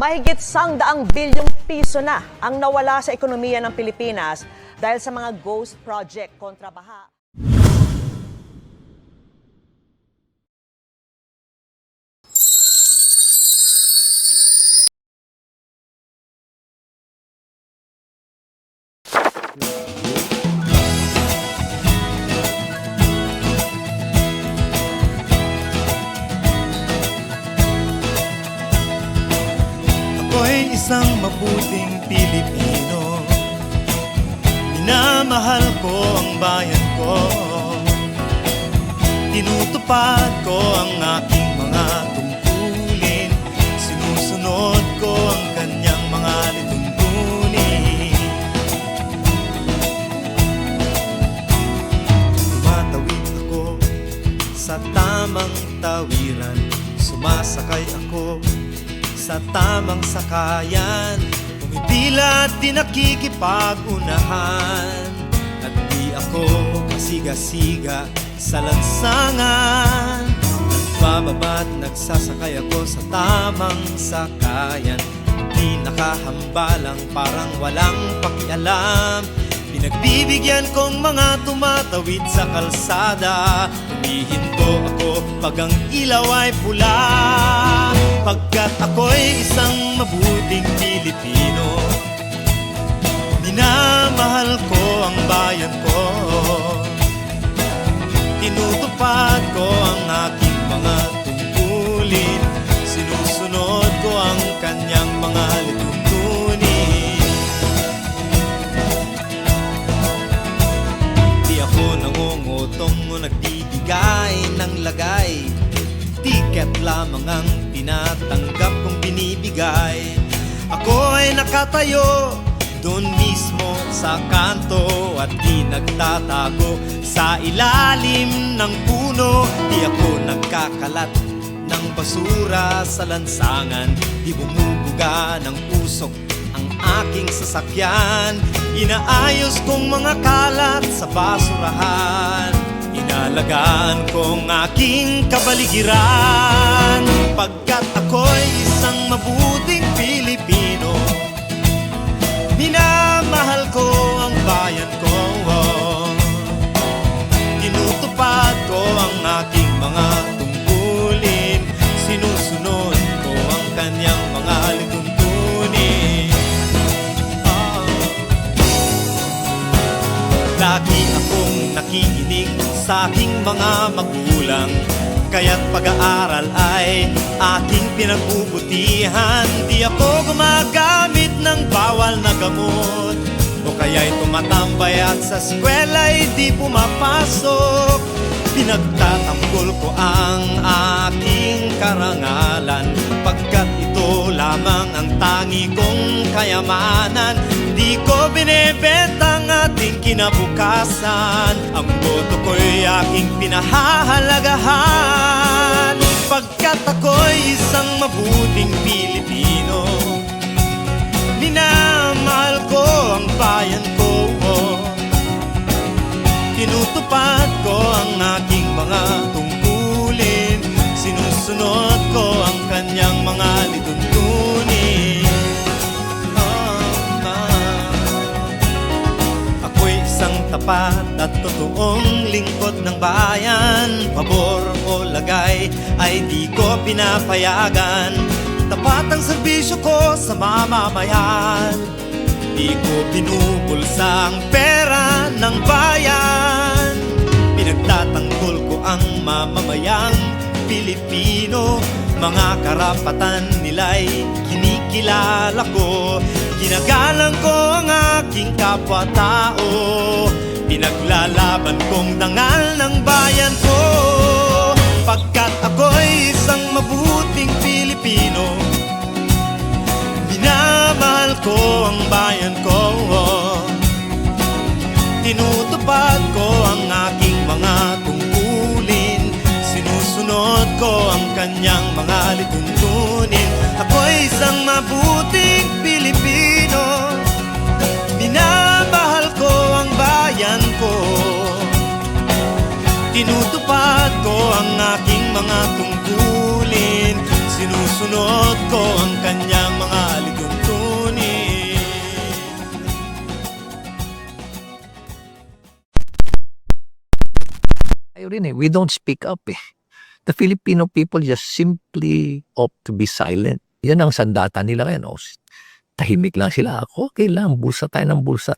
Mahigit sangdaang bilyong piso na ang nawala sa ekonomiya ng Pilipinas dahil sa mga ghost project kontra baha. Ako'y isang mabuting Pilipino. Minamahal ko ang bayan ko. Tinutupad ko ang aking mga tungkulin. Sinusunod ko ang kanyang mga lituntunin Tumatawid ako sa tamang tawiran. Sumasakay ako sa tamang sakayan. Tumitila at di nakikipag-unahan At di ako kasiga-siga sa lansangan. Nagbababa at nagsasakay ako sa tamang sakayan. Di nakahambalang parang walang pakialam Pinagbibigyan kong mga tumatawid sa kalsada. Humihinto ako pag ang ilaw ay pula. Pagkat ako'y isang mabuting Pilipino Minamahal ko ang bayan ko. Tinutupad nagbibigay ng lagay. Tiket lamang ang tinatanggap kong binibigay. Ako ay nakatayo doon mismo sa kanto At di nagtatago sa ilalim ng puno. Di ako nagkakalat ng basura sa lansangan. Di bumubuga ng usok ang aking sasakyan. Inaayos kong mga kalat sa basurahan Inalagaan kong aking kabaligiran. Pagkat ako'y isang mabuting Pilipino Minamahal ko ang bayan ko. Tinutupad ko ang aking mga tungkulin. Sinusunod ko ang kanyang mga lituntunin Ah. Lagi akong nakikinig sa aking mga magulang. Kaya't pag-aaral ay aking pinagbubutihan Di ako gumagamit ng bawal na gamot. O kaya'y tumatambay at sa eskwela'y di pumapasok. Pinagtatanggol ko ang aking karangalan. Pagkat ito lamang ang tangi kong kayamanan. Di ko binebenta ang ating kinabukasan. Ang boto ko'y aking pinahahalagahan. Pagkat ako'y isang mabuting Pilipino Minamahal ko ang bayan ko. Tinutupad ko ang aking mga tungkulin. Sinusunod ko ang kanyang mga lituntunin Pabor o lagay ay di ko pinapayagan. Tapat ang serbisyo ko sa mamamayan Di ko binubulsa ang pera ng bayan. Pinagtatanggol ko ang mamamayang Pilipino. Mga karapatan nila'y kinikilala ko. Ginagalang ko ang aking kapwa-tao Pinaglalaban kong dangal ng bayan ko. Pagkat ako'y isang mabuting Pilipino Minamahal ko ang bayan ko. Tinutupad ko ang aking mga tungkulin. Sinusunod ko ang kanyang mga lituntunin. Ako'y isang mabuting Tinutupad ko ang aking mga tungkulin Sinusunod ko ang kanyang mga alituntunin Tayo rin eh, we don't speak up eh. The Filipino people just simply opt to be silent. Yan ang sandata nila ngayon. Oh, tahimik lang sila. Ako, okay lang, bulsa tayo ng bulsa.